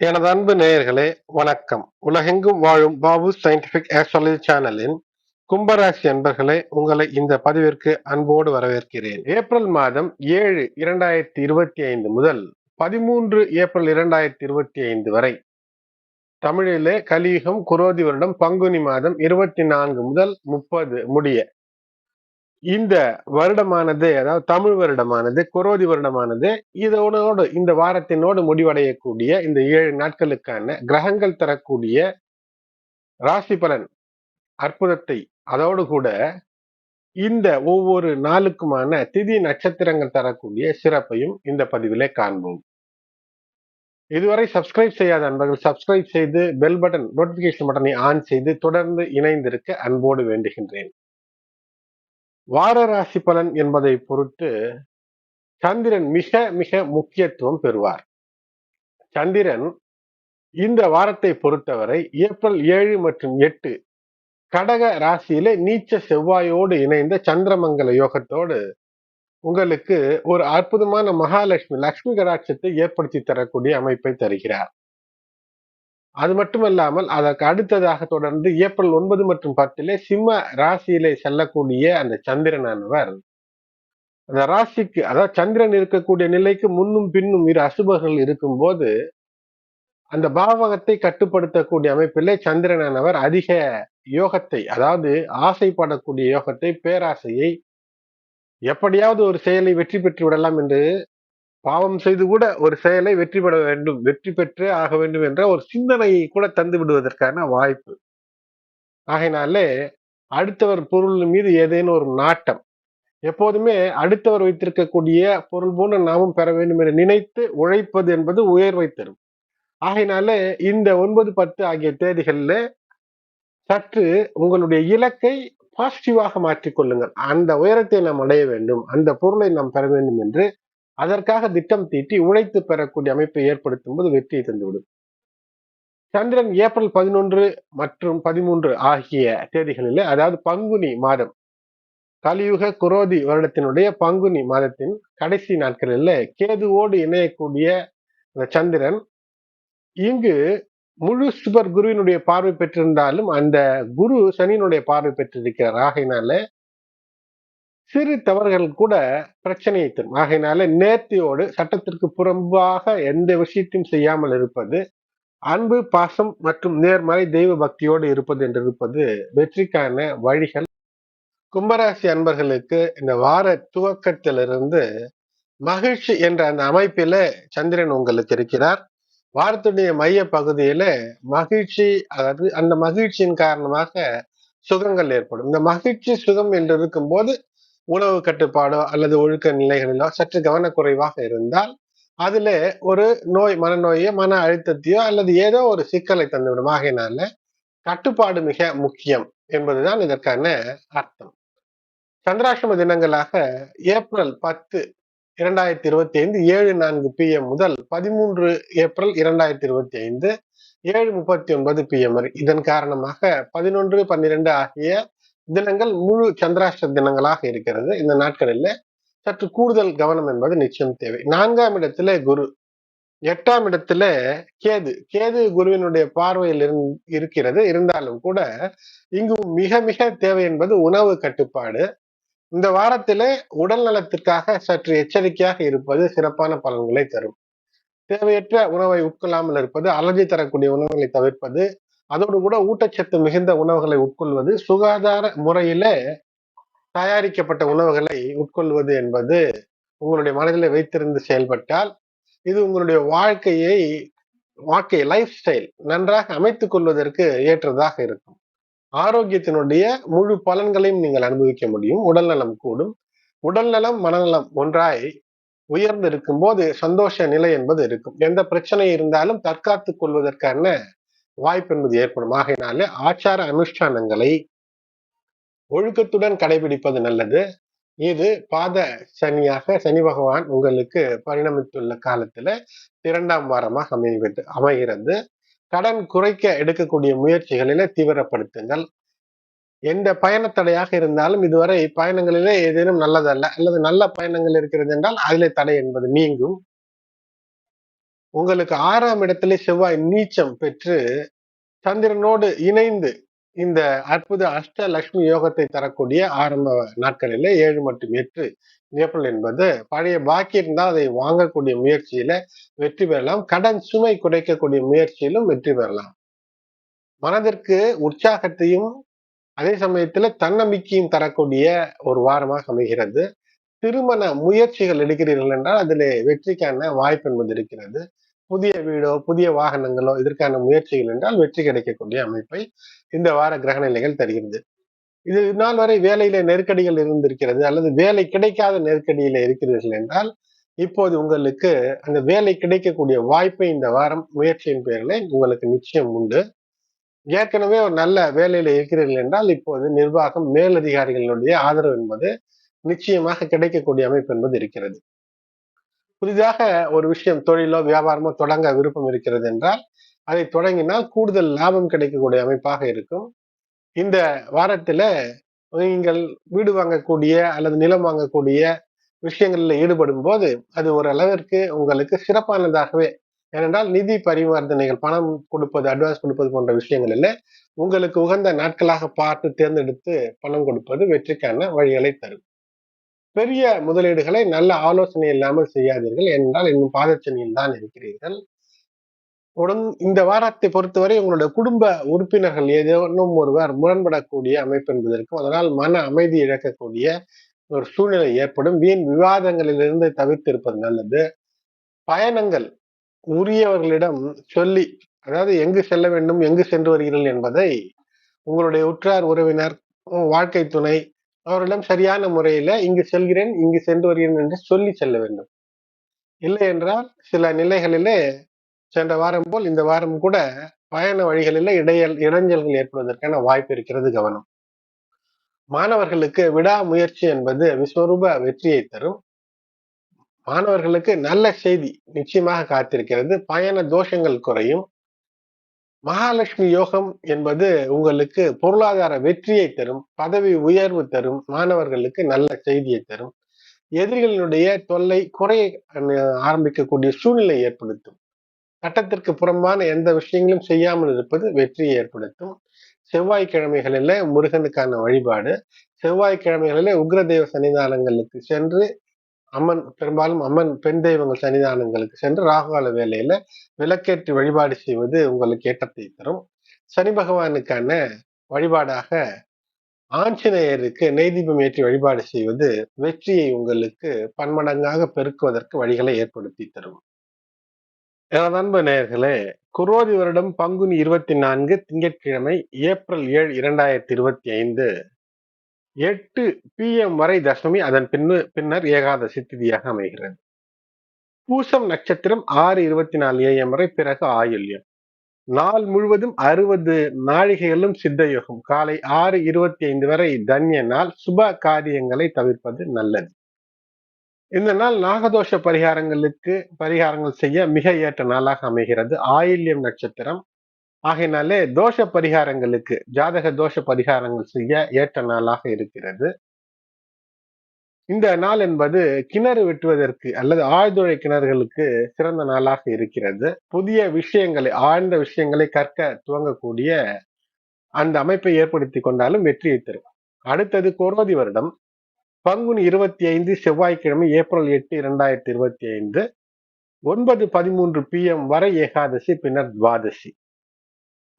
எனது அன்பு நேயர்களே வணக்கம். உலகெங்கும் வாழும் பாபு சயின்டிபிக் ஆஸ்ட்ராலஜி சேனலின் கும்பராசி அன்பர்களே உங்களை இந்த பதிவிற்கு அன்போடு வரவேற்கிறேன். ஏப்ரல் மாதம் ஏழு இரண்டாயிரத்தி இருபத்தி ஐந்து முதல் பதிமூன்று ஏப்ரல் இரண்டாயிரத்தி இருபத்தி ஐந்து வரை தமிழிலே கலியுகம் குரோதி வருடம் பங்குனி மாதம் இருபத்தி நான்கு முதல் முப்பது முடிய இந்த வருடமானது அதாவது தமிழ் வருடமானது குரோதி வருடமானது இதோடு இந்த வாரத்தினோடு முடிவடையக்கூடிய இந்த ஏழு நாட்களுக்கான கிரகங்கள் தரக்கூடிய ராசி பலன் அற்புதத்தை அதோடு கூட இந்த ஒவ்வொரு நாளுக்குமான திதி நட்சத்திரங்கள் தரக்கூடிய சிறப்பையும் இந்த பதிவிலே காண்போம். இதுவரை சப்ஸ்கிரைப் செய்யாத அன்பர்கள் சப்ஸ்கிரைப் செய்து பெல் பட்டன் நோட்டிபிகேஷன் பட்டனை ஆன் செய்து தொடர்ந்து இணைந்திருக்க அன்போடு வேண்டுகின்றேன். வார ராசி பலன் என்பதை பொறுத்து சந்திரன் மிக மிக முக்கியத்துவம் பெறுவார். சந்திரன் இந்த வாரத்தை பொறுத்தவரை ஏப்ரல் ஏழு மற்றும் எட்டு கடக ராசியிலே நீச்ச செவ்வாயோடு இணைந்த சந்திரமங்கல யோகத்தோடு உங்களுக்கு ஒரு அற்புதமான மகாலட்சுமி லக்ஷ்மி கடாட்சத்தை ஏற்படுத்தி தரக்கூடிய அமைப்பை தருகிறார். அது மட்டுமல்லாமல் அதற்கு அடுத்ததாக தொடர்ந்து ஏப்ரல் ஒன்பது மற்றும் பத்திலே சிம்ம ராசியிலே செல்லக்கூடிய அந்த சந்திரனானவர். அந்த ராசிக்கு அதாவது சந்திரன் இருக்கக்கூடிய நிலைக்கு முன்னும் பின்னும் இரு அசுபர்கள் இருக்கும்போது அந்த பாவகத்தை கட்டுப்படுத்தக்கூடிய அமைப்பிலே சந்திரனானவர் அதிக யோகத்தை அதாவது ஆசைப்படக்கூடிய யோகத்தை பேராசையை எப்படியாவது ஒரு செயலை வெற்றி பெற்று விடலாம் என்று பாவம் செய்து கூட ஒரு செயலை வெற்றி பெற வேண்டும் வெற்றி பெற்றே ஆக வேண்டும் என்ற ஒரு சிந்தனையை கூட தந்து விடுவதற்கான வாய்ப்பு. ஆகையினாலே அடுத்தவர் பொருள் மீது ஏதேனும் ஒரு நாட்டம் எப்போதுமே அடுத்தவர் வைத்திருக்கக்கூடிய பொருள் போன்ற நாமும் பெற வேண்டும் என நினைத்து உழைப்பது என்பது உயர்வை தரும். ஆகையினாலே இந்த ஒன்பது பத்து ஆகிய தேதிகள்ல சற்று உங்களுடைய இலக்கை பாசிட்டிவாக மாற்றிக்கொள்ளுங்கள் அந்த உயரத்தை நாம் அடைய வேண்டும் அந்த பொருளை நாம் பெற வேண்டும் என்று அதற்காக திட்டம் தீட்டி உழைத்து பெறக்கூடிய அமைப்பை ஏற்படுத்தும் போது வெற்றியை தந்துவிடும். சந்திரன் ஏப்ரல் பதினொன்று மற்றும் பதிமூன்று ஆகிய தேதிகளில் அதாவது பங்குனி மாதம் கலியுக குரோதி வருடத்தினுடைய பங்குனி மாதத்தின் கடைசி நாட்களில் கேதுவோடு இணையக்கூடிய சந்திரன் இங்கு முழு சுபர் குருவினுடைய பார்வை பெற்றிருந்தாலும் அந்த குரு சனியினுடைய பார்வை பெற்றிருக்கிறார். ஆகையினால சிறு தவறுகள் கூட பிரச்சனையை தரும். ஆகையினால நேர்த்தியோடு சட்டத்திற்கு புறம்பாக எந்த விஷயத்தையும் செய்யாமல் இருப்பது அன்பு பாசம் மற்றும் நேர்மறை தெய்வ பக்தியோடு இருப்பது என்று இருப்பது வெற்றிக்கான வழிகள். கும்பராசி அன்பர்களுக்கு இந்த வார துவக்கத்திலிருந்து மகிழ்ச்சி என்ற அந்த அமைப்பில சந்திரன் உங்களுக்கு இருக்கிறார். வாரத்துடைய மைய பகுதியில மகிழ்ச்சி அதாவது அந்த மகிழ்ச்சியின் காரணமாக சுகங்கள் ஏற்படும். இந்த மகிழ்ச்சி சுகம் என்று இருக்கும்போது உணவு கட்டுப்பாடோ அல்லது ஒழுக்க நிலைகளிலோ சற்று கவனக்குறைவாக இருந்தால் அதுல ஒரு நோய் மனநோயோ மன அழுத்தத்தையோ அல்லது ஏதோ ஒரு சிக்கலை தந்துவிடும். ஆகையினால கட்டுப்பாடு மிக முக்கியம் என்பதுதான் இதற்கான அர்த்தம். சந்திராஷ்டம தினங்களாக ஏப்ரல் பத்து இரண்டாயிரத்தி இருபத்தி ஐந்து ஏழு நான்கு பி எம் முதல் பதிமூன்று ஏப்ரல் இரண்டாயிரத்தி இருபத்தி ஐந்து ஏழு முப்பத்தி ஒன்பது பி எம் வரை. இதன் காரணமாக பதினொன்று பன்னிரெண்டு ஆகிய தினங்கள் முழு சந்திராஷ்ட தினங்களாக இருக்கிறது இந்த நாட்களில். சற்று கூடுதல் கவனம் என்பது நிச்சயம் தேவை. நான்காம் இடத்துல குரு. எட்டாம் இடத்துல கேது. கேது குருவினுடைய பார்வையில் இருக்கிறது. இருந்தாலும் கூட இங்கு மிக மிக தேவை என்பது உணவு கட்டுப்பாடு. இந்த வாரத்தில் உடல் நலத்திற்காக சற்று எச்சரிக்கையாக இருப்பது சிறப்பான பலன்களை தரும். தேவையற்ற உணவை உட்கொள்ளாமல் இருப்பது அலர்ஜி தரக்கூடிய உணவுகளை தவிர்ப்பது அதோடு கூட ஊட்டச்சத்து மிகுந்த உணவுகளை உட்கொள்வது சுகாதார முறையில தயாரிக்கப்பட்ட உணவுகளை உட்கொள்வது என்பது உங்களுடைய மனதில் வைத்திருந்து செயல்பட்டால் இது உங்களுடைய வாழ்க்கையை வாழ்க்கை லைஃப் ஸ்டைல் நன்றாக அமைத்துக் கொள்வதற்கு ஏற்றதாக இருக்கும். ஆரோக்கியத்தினுடைய முழு பலன்களையும் நீங்கள் அனுபவிக்க முடியும். உடல் நலம் கூடும். உடல் நலம் மனநலம் ஒன்றாய் உயர்ந்து இருக்கும் போது சந்தோஷ நிலை என்பது இருக்கும். எந்த பிரச்சனை இருந்தாலும் தற்காத்துக் கொள்வதற்கான வாய்ப்பு என்பது ஏற்படும். ஆகையினாலே ஆச்சார அனுஷ்டானங்களை ஒழுக்கத்துடன் கடைபிடிப்பது நல்லது. இது பாத சனியாக சனி பகவான் உங்களுக்கு பரிணமித்துள்ள காலத்துல இரண்டாம் வாரமாக அமைவது அமைகிறது. கடன் குறைக்க எடுக்கக்கூடிய முயற்சிகளில தீவிரப்படுத்துங்கள். எந்த பயணத்தடையாக இருந்தாலும் இதுவரை பயணங்களிலே ஏதேனும் நல்லதல்ல அல்லது நல்ல பயணங்கள் இருக்கிறது என்றால் அதிலே தடை என்பது நீங்கும். உங்களுக்கு ஆறாம் இடத்துல செவ்வாய் நீச்சம் பெற்று சந்திரனோடு இணைந்து இந்த அற்புத அஷ்ட லட்சுமி யோகத்தை தரக்கூடிய ஆரம்ப நாட்களில ஏழு மற்றும் எட்டு ஏப்ரல் என்பது பழைய பாக்கி இருந்தால் அதை வாங்கக்கூடிய முயற்சியில வெற்றி பெறலாம். கடன் சுமை குறைக்கக்கூடிய முயற்சியிலும் வெற்றி பெறலாம். மனதிற்கு உற்சாகத்தையும் அதே சமயத்துல தன்னம்பிக்கையும் தரக்கூடிய ஒரு வாரமாக அமைகிறது. திருமண முயற்சிகள் எடுக்கிறீர்கள் என்றால் அதிலே வெற்றிக்கான வாய்ப்பு என்பது இருக்கிறது. புதிய வீடோ புதிய வாகனங்களோ இதற்கான முயற்சிகள் என்றால் வெற்றி கிடைக்கக்கூடிய அமைப்பை இந்த வார கிரக நிலைகள் தருகிறது. இது நாள் வரை வேலையில நெருக்கடிகள் இருந்திருக்கிறது அல்லது வேலை கிடைக்காத நெருக்கடியில இருக்கிறீர்கள் என்றால் இப்போது உங்களுக்கு அந்த வேலை கிடைக்கக்கூடிய வாய்ப்பை இந்த வாரம் முயற்சியின் பேரில் உங்களுக்கு நிச்சயம் உண்டு. ஏற்கனவே ஒரு நல்ல வேலையில இருக்கிறீர்கள் என்றால் இப்போது நிர்வாகம் மேலதிகாரிகளுடைய ஆதரவு என்பது நிச்சயமாக கிடைக்கக்கூடிய அமைப்பு என்பது இருக்கிறது. புதிதாக ஒரு விஷயம் தொழிலோ வியாபாரமோ தொடங்க விருப்பம் இருக்கிறது என்றால் அதை தொடங்கினால் கூடுதல் லாபம் கிடைக்கக்கூடிய அமைப்பாக இருக்கும். இந்த வாரத்துல நீங்கள் வீடு வாங்கக்கூடிய அல்லது நிலம் வாங்கக்கூடிய விஷயங்களில் ஈடுபடும் போது அது ஒரு அளவிற்கு உங்களுக்கு சிறப்பானதாகவே ஏனென்றால் நிதி பரிவர்த்தனைகள் பணம் கொடுப்பது அட்வான்ஸ் கொடுப்பது போன்ற விஷயங்களில் உங்களுக்கு உகந்த நாட்களாக பார்த்து தேர்ந்தெடுத்து பணம் கொடுப்பது வெற்றிக்கான வழிகளை தரும். பெரிய முதலீடுகளை நல்ல ஆலோசனை இல்லாமல் செய்யாதீர்கள். என்றால் இன்னும் பாதச்சனியில் தான் இருக்கிறீர்கள். உடன் இந்த வாரத்தை பொறுத்தவரை உங்களுடைய குடும்ப உறுப்பினர்கள் ஏதேனும் ஒருவர் முரண்படக்கூடிய அமைப்பு என்பதற்கும் அதனால் மன அமைதி இழக்கக்கூடிய ஒரு சூழ்நிலை ஏற்படும். வீண் விவாதங்களிலிருந்து தவிர்த்து இருப்பது நல்லது. பயணங்கள் உரியவர்களிடம் சொல்லி அதாவது எங்கு செல்ல வேண்டும் எங்கு சென்று வருகிறீர்கள் என்பதை உங்களுடைய உற்றார் உறவினர் வாழ்க்கை துணை அவரிடம் சரியான முறையில இங்கு செல்கிறேன் இங்கு சென்று வருகிறேன் என்று சொல்லி செல்ல வேண்டும். இல்லை என்றால் சில நிலைகளிலே சென்ற வாரம் போல் இந்த வாரம் கூட பயண வழிகளில் இடையல் இடைஞ்சல்கள் ஏற்படுவதற்கான வாய்ப்பு இருக்கிறது கவனம். மாணவர்களுக்கு விடாமுயற்சி என்பது விஸ்வரூப வெற்றியை தரும். மாணவர்களுக்கு நல்ல செய்தி நிச்சயமாக காத்திருக்கிறது. பயண தோஷங்கள் குறையும். மகாலட்சுமி யோகம் என்பது உங்களுக்கு பொருளாதார வெற்றியை தரும் பதவி உயர்வு தரும் மாணவர்களுக்கு நல்ல செய்தியை தரும். எதிரிகளினுடைய தொல்லை குறைய ஆரம்பிக்கக்கூடிய சூழ்நிலை ஏற்படுத்தும். சட்டத்திற்கு புறம்பான எந்த விஷயங்களும் செய்யாமல் இருப்பது வெற்றியை ஏற்படுத்தும். செவ்வாய்க்கிழமைகளில முருகனுக்கான வழிபாடு செவ்வாய்க்கிழமைகளில உக்ரதேவ சன்னிதானங்களுக்கு சென்று அம்மன் பெரும்பாலும் அம்மன் பெண் தெய்வங்கள் சன்னிதானங்களுக்கு சென்று ராகுகால வேலையில விளக்கேற்றி வழிபாடு செய்வது உங்களுக்கு ஏற்றத்தை தரும். சனி பகவானுக்கான வழிபாடாக ஆஞ்சநேயருக்கு நெய்தீபம் ஏற்றி வழிபாடு செய்வது வெற்றியை உங்களுக்கு பன்மடங்காக பெருக்குவதற்கு வழிகளை ஏற்படுத்தி தரும். எனது அன்பு நேயர்களே குரோதி வருடம் பங்குனி இருபத்தி நான்கு திங்கட்கிழமை ஏப்ரல் ஏழு இரண்டாயிரத்தி இருபத்தி ஐந்து எட்டு பி எம் வரை தசமி அதன் பின்னு பின்னர் ஏகாதசி திதியாக அமைகிறது. பூசம் நட்சத்திரம் ஆறு இருபத்தி நாலு ஏஎம் வரை பிறகு ஆயுள்யம். நாள் முழுவதும் அறுபது நாழிகைகளும் சித்தயோகம். காலை ஆறு இருபத்தி ஐந்து வரை தன்ய நாள் சுப காரியங்களை தவிர்ப்பது நல்லது. இந்த நாள் நாகதோஷ பரிகாரங்களுக்கு பரிகாரங்கள் செய்ய மிக ஏற்ற நாளாக அமைகிறது. ஆயில்யம் நட்சத்திரம் ஆகையினாலே தோஷ பரிகாரங்களுக்கு ஜாதக தோஷ பரிகாரங்கள் செய்ய ஏற்ற நாளாக இருக்கிறது. இந்த நாள் என்பது கிணறு வெட்டுவதற்கு அல்லது ஆழ்துளை கிணறுகளுக்கு சிறந்த நாளாக இருக்கிறது. புதிய விஷயங்களை ஆழ்ந்த விஷயங்களை கற்க துவங்கக்கூடிய அந்த அமைப்பை ஏற்படுத்தி கொண்டாலும் வெற்றியை தரும். அடுத்தது கோர்வதி வருடம். பங்குனி இருபத்தி ஐந்து செவ்வாய்க்கிழமை ஏப்ரல் எட்டு இரண்டாயிரத்தி இருபத்தி ஐந்து ஒன்பது பதிமூன்று பி எம் வரை ஏகாதசி பின்னர் துவாதசி.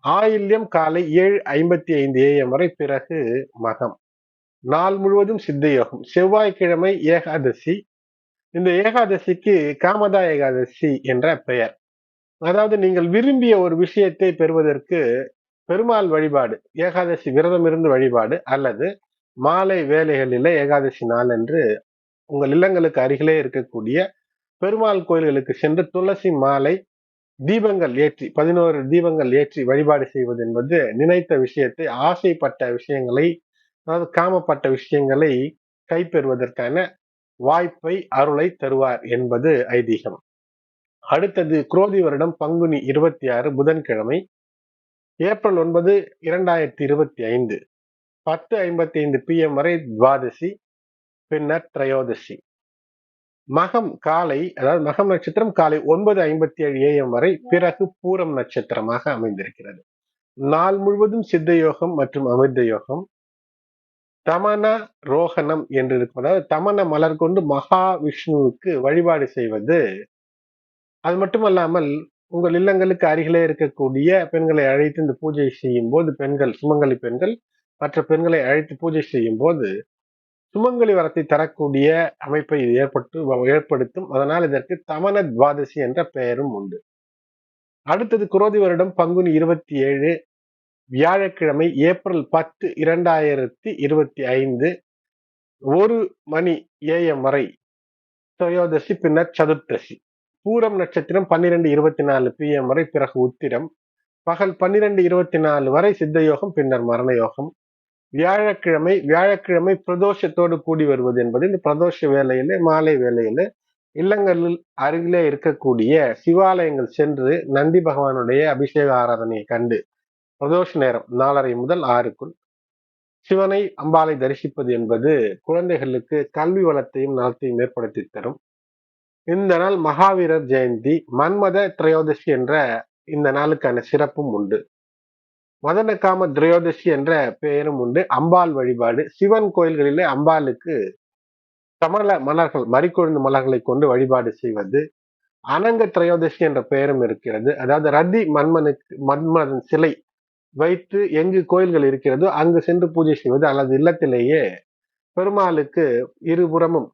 ஆயில்யம் காலை ஏழு ஐம்பத்தி ஐந்து ஏஎம் வரை பிறகு மகம். நாள் முழுவதும் சித்த யோகம் செவ்வாய்க்கிழமை ஏகாதசி. இந்த ஏகாதசிக்கு காமதா ஏகாதசி என்ற பெயர். அதாவது நீங்கள் விரும்பிய ஒரு விஷயத்தை பெறுவதற்கு பெருமாள் வழிபாடு ஏகாதசி விரதம் இருந்து வழிபாடு அல்லது மாலை வேலைகளில் ஏகாதசி நாள் என்று உங்கள் இல்லங்களுக்கு அருகிலே இருக்கக்கூடிய பெருமாள் கோயில்களுக்கு சென்று துளசி மாலை தீபங்கள் ஏற்றி பதினோரு தீபங்கள் ஏற்றி வழிபாடு செய்வது என்பது நினைத்த விஷயத்தை ஆசைப்பட்ட விஷயங்களை அதாவது காமப்பட்ட விஷயங்களை கைப்பெறுவதற்கான வாய்ப்பை அருளை தருவார் என்பது ஐதீகம். அடுத்தது குரோதி வருடம் பங்குனி இருபத்தி ஆறு புதன்கிழமை ஏப்ரல் ஒன்பது இரண்டாயிரத்தி இருபத்தி ஐந்து. பத்து ஐம்பத்தி ஐந்து பிஎம் வரை துவாதசி பின்னர் திரையோதசி. மகம் காலை அதாவது மகம் நட்சத்திரம் காலை ஒன்பது ஐம்பத்தி ஏழு ஏஎம் வரை பிறகு பூரம் நட்சத்திரமாக அமைந்திருக்கிறது. நாள் முழுவதும் சித்த யோகம் மற்றும் அமிர்த யோகம். தமன ரோகணம் என்று இருக்கும் அதாவது தமன மலர் கொண்டு மகா விஷ்ணுவுக்கு வழிபாடு செய்வது. அது மட்டுமல்லாமல் உங்கள் இல்லங்களுக்கு அருகிலே இருக்கக்கூடிய பெண்களை அழைத்து இந்த பூஜை செய்யும் போது பெண்கள் சுமங்கலி பெண்கள் மற்ற பெண்களை அழைத்து பூஜை செய்யும் போது சுமங்கலி வரத்தை தரக்கூடிய அமைப்பை இது ஏற்பட்டு ஏற்படுத்தும். அதனால் இதற்கு தமன துவாதசி என்ற பெயரும் உண்டு. அடுத்தது குரோதி வருடம் பங்குனி இருபத்தி ஏழு வியாழக்கிழமை ஏப்ரல் பத்து இரண்டாயிரத்தி இருபத்தி ஐந்து ஒரு மணி ஏஎம் வரை திரையோதசி பின்னர் சதுர்த்தசி. பூரம் நட்சத்திரம் பன்னிரெண்டு இருபத்தி நாலு பிஎம் வரை பிறகு உத்திரம். பகல் பன்னிரெண்டு இருபத்தி நாலு வரை சித்த யோகம் பின்னர் மரண யோகம். வியாழக்கிழமை வியாழக்கிழமை பிரதோஷத்தோடு கூடி வருவது என்பது இந்த பிரதோஷ வேலையில மாலை வேலையில இல்லங்களில் அருகிலே இருக்கக்கூடிய சிவாலயங்கள் சென்று நந்தி பகவானுடைய அபிஷேக ஆராதனையை கண்டு பிரதோஷ நேரம் நாலரை முதல் ஆறுக்குள் சிவனை அம்பாலை தரிசிப்பது என்பது குழந்தைகளுக்கு கல்வி வளத்தையும் நலத்தையும் ஏற்படுத்தி தரும். இந்த நாள் மகாவீரர் ஜெயந்தி மன்மத திரையோதசி என்ற இந்த நாளுக்கான சிறப்பும் உண்டு. மதனக்காம திரையோதசி என்ற பெயரும் உண்டு. அம்பாள் வழிபாடு. சிவன் கோயில்களிலே அம்பாளுக்கு சமல மலர்கள் மறிக்கொழுந்து மலர்களை கொண்டு வழிபாடு செய்வது. அனங்க திரையோதசி என்ற பெயரும் இருக்கிறது. அதாவது ரதி மன்மனுக்கு மன்மதன் சிலை வைத்து எங்கு கோயில்கள் இருக்கிறதோ அங்கு சென்று பூஜை செய்வது அல்லது இல்லத்திலேயே பெருமாளுக்கு இருபுறமும்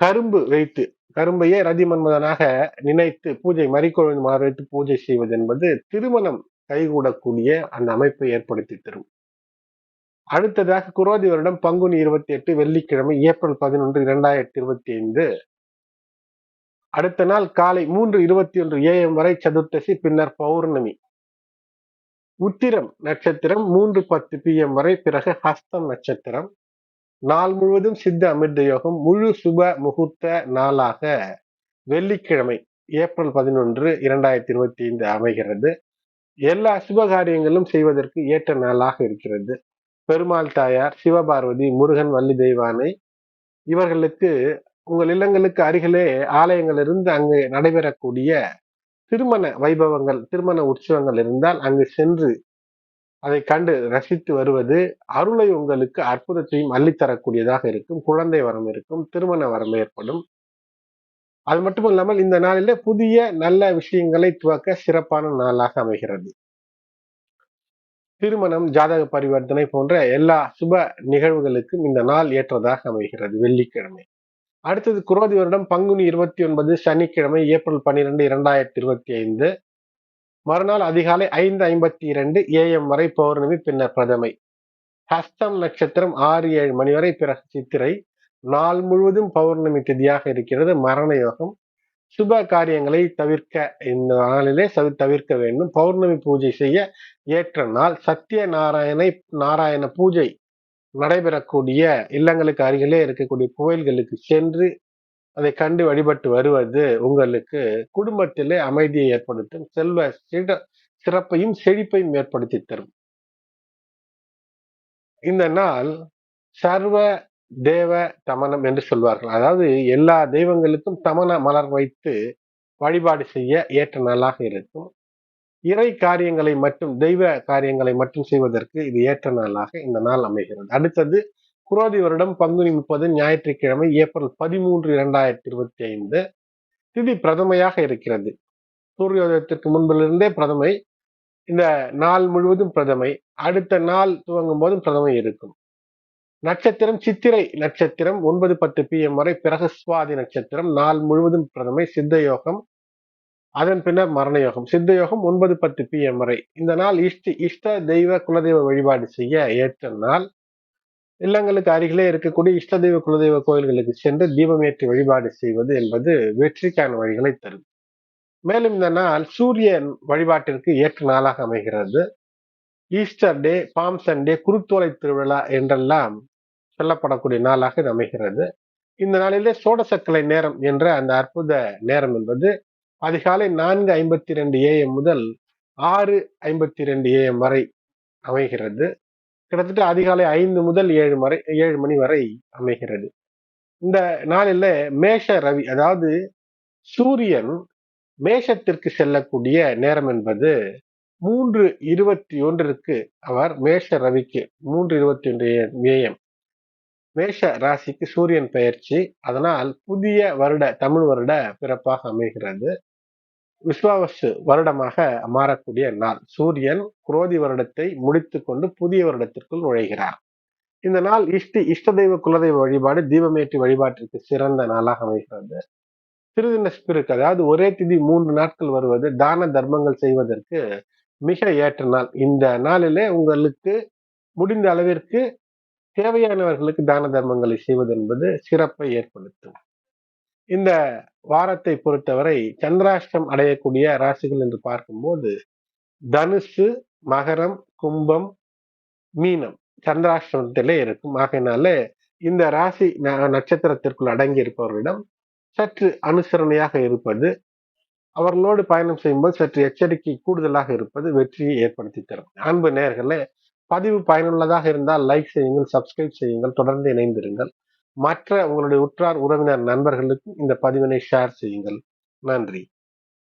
கரும்பு வைத்து கரும்பையே ரதி மன்மதனாக நினைத்து பூஜை மறிக்கொழுந்து மலர் வைத்து பூஜை செய்வது என்பது திருமணம் கைகூடக்கூடிய அந்த அமைப்பை ஏற்படுத்தி தரும். அடுத்ததாக குரோதி வருடம் பங்குனி இருபத்தி எட்டு வெள்ளிக்கிழமை ஏப்ரல் பதினொன்று இரண்டாயிரத்தி இருபத்தி ஐந்து அடுத்த நாள் காலை மூன்று இருபத்தி ஒன்று ஏஎம் வரை சதுர்த்தசி பின்னர் பௌர்ணமி. உத்திரம் நட்சத்திரம் மூன்று பத்து பி எம் வரை பிறகு ஹஸ்தம் நட்சத்திரம். நாள் முழுவதும் சித்த அமிர்த யோகம் முழு சுப முகூர்த்த நாளாக வெள்ளிக்கிழமை ஏப்ரல் பதினொன்று இரண்டாயிரத்தி இருபத்தி ஐந்து அமைகிறது. எல்லா சுபகாரியங்களும் செய்வதற்கு ஏற்ற நாளாக இருக்கிறது. பெருமாள் தாயார் சிவபார்வதி முருகன் வள்ளி தெய்வானை இவர்களுக்கு உங்கள் இல்லங்களுக்கு அருகிலே ஆலயங்கள் இருந்து அங்கு நடைபெறக்கூடிய திருமண வைபவங்கள் திருமண உற்சவங்கள் இருந்தால் அங்கு சென்று அதை கண்டு ரசித்து வருவது அருளை உங்களுக்கு அற்புதத்தையும் அள்ளித்தரக்கூடியதாக இருக்கும். குழந்தை வரம் இருக்கும் திருமண வரம் ஏற்படும். அது மட்டும் இல்லாமல் இந்த நாளில புதிய நல்ல விஷயங்களை துவக்க சிறப்பான நாளாக அமைகிறது. திருமணம் ஜாதக பரிவர்த்தனை போன்ற எல்லா சுப நிகழ்வுகளுக்கும் இந்த நாள் ஏற்றதாக அமைகிறது வெள்ளிக்கிழமை. அடுத்தது குரோதி வருடம் பங்குனி இருபத்தி ஒன்பது சனிக்கிழமை ஏப்ரல் பன்னிரெண்டு இரண்டாயிரத்தி இருபத்தி ஐந்து மறுநாள் அதிகாலை ஐந்து ஐம்பத்தி இரண்டு ஏஎம் வரை பௌர்ணமி பின்னர் பிரதமை. ஹஸ்தம் நட்சத்திரம் ஆறு ஏழு மணி வரை பிறகு சித்திரை. நாள் முழுவதும் பௌர்ணமி திதியாக இருக்கிறது. மரண யோகம். சுப காரியங்களை தவிர்க்க இந்த நாளிலே தவிர்க்க வேண்டும். பௌர்ணமி பூஜை செய்ய ஏற்ற நாள். சத்திய நாராயணை நாராயண பூஜை நடைபெறக்கூடிய இல்லங்களுக்கு அருகிலே இருக்கக்கூடிய கோயில்களுக்கு சென்று அதை கண்டு வழிபட்டு வருவது உங்களுக்கு குடும்பத்திலே அமைதியை ஏற்படுத்தும். செல்வ சிறப்பையும் செழிப்பையும் ஏற்படுத்தி தரும். இந்த நாள் சர்வ தேவ தமனம் என்று சொல்வார்கள். அதாவது எல்லா தெய்வங்களுக்கும் தமன மலர் வைத்து வழிபாடு செய்ய ஏற்ற நாளாக இருக்கும். இறை காரியங்களை மட்டும் தெய்வ காரியங்களை மட்டும் செய்வதற்கு இது ஏற்ற நாளாக இந்த நாள் அமைகிறது. அடுத்தது குரோதி வருடம் பங்குனி முப்பது ஞாயிற்றுக்கிழமை ஏப்ரல் பதிமூன்று இரண்டாயிரத்தி இருபத்தி ஐந்து திதி பிரதமையாக இருக்கிறது. சூரியோதயத்திற்கு முன்பிலிருந்தே பிரதமை. இந்த நாள் முழுவதும் பிரதமை. அடுத்த நாள் துவங்கும் போதும் பிரதமை இருக்கும். நட்சத்திரம் சித்திரை நட்சத்திரம் ஒன்பது பத்து பி எம் வரை பிறகு சுவாதி நட்சத்திரம். நாள் முழுவதும் பிரதமை சித்த யோகம் அதன் பின்னர் மரண யோகம் சித்த யோகம் ஒன்பது பத்து பி எம் வரை. இந்த நாள் இஷ்ட இஷ்ட தெய்வ குலதெய்வ வழிபாடு செய்ய ஏற்ற நாள். இல்லங்களுக்கு அருகிலே இருக்கக்கூடிய இஷ்ட தெய்வ குலதெய்வ கோயில்களுக்கு சென்று தீபமேற்றி வழிபாடு செய்வது என்பது வெற்றிக்கான வழிகளை தரும். மேலும் இந்த நாள் சூரியன் வழிபாட்டிற்கு ஏற்ற நாளாக அமைகிறது. ஈஸ்டர் டே பாம் சண்டே குருத்தோலை திருவிழா என்றெல்லாம் சொல்லப்படக்கூடிய நாளாக இது அமைகிறது. இந்த நாளிலே சோடசக்கலை நேரம் என்ற அந்த அற்புத நேரம் என்பது அதிகாலை நான்கு ஐம்பத்தி ரெண்டு ஏஎம் முதல் ஆறு ஐம்பத்தி ரெண்டு ஏஎம் வரை அமைகிறது. கிட்டத்தட்ட அதிகாலை ஐந்து முதல் ஏழு வரை ஏழு மணி வரை அமைகிறது. இந்த நாளில மேஷ ரவி அதாவது சூரியன் மேஷத்திற்கு செல்லக்கூடிய நேரம் என்பது மூன்று இருபத்தி ஒன்றிற்கு அவர் மேஷ ரவிக்கு மூன்று இருபத்தி ஒன்று ஏஎம் மேஷ ராசிக்கு சூரியன் பெயர்ச்சி. அதனால் புதிய வருட தமிழ் வருட பிறப்பாக அமைகிறது. விஸ்வாவசு வருடமாக மாறக்கூடிய நாள். சூரியன் குரோதி வருடத்தை முடித்து கொண்டு புதிய வருடத்திற்குள் நுழைகிறார். இந்த நாள் இஷ்டி இஷ்ட தெய்வ குலதெய்வ வழிபாடு தீபமேற்றி வழிபாட்டிற்கு சிறந்த நாளாக அமைகிறது. திருதின ஸ்பிரிக் அதாவது ஒரே திதி மூன்று நாட்கள் வருவது தான தர்மங்கள் செய்வதற்கு மிக ஏற்ற நாள். இந்த நாளிலே உங்களுக்கு முடிந்த அளவிற்கு தேவையானவர்களுக்கு தான தர்மங்களை செய்வது என்பது சிறப்பை ஏற்படுத்தும். இந்த வாரத்தை பொறுத்தவரை சந்திராஷ்டம் அடையக்கூடிய ராசிகள் என்று பார்க்கும்போது தனுசு மகரம் கும்பம் மீனம் சந்திராஷ்டமத்திலே இருக்கும். ஆகையினால இந்த ராசி நட்சத்திரத்திற்குள் அடங்கி இருப்பவர்களிடம் சற்று அனுசரணையாக இருப்பது அவர்களோடு பயணம் செய்யும்போது சற்று எச்சரிக்கை கூடுதலாக இருப்பது வெற்றியை ஏற்படுத்தி தரும். அன்பு நேர்களே பதிவு பயனுள்ளதாக இருந்தால் லைக் செய்யுங்கள் சப்ஸ்கிரைப் செய்யுங்கள் தொடர்ந்து இணைந்திருங்கள். மற்ற உங்களுடைய உற்றார் உறவினர் நண்பர்களுக்கு இந்த பதிவினை ஷேர் செய்யுங்கள். நன்றி.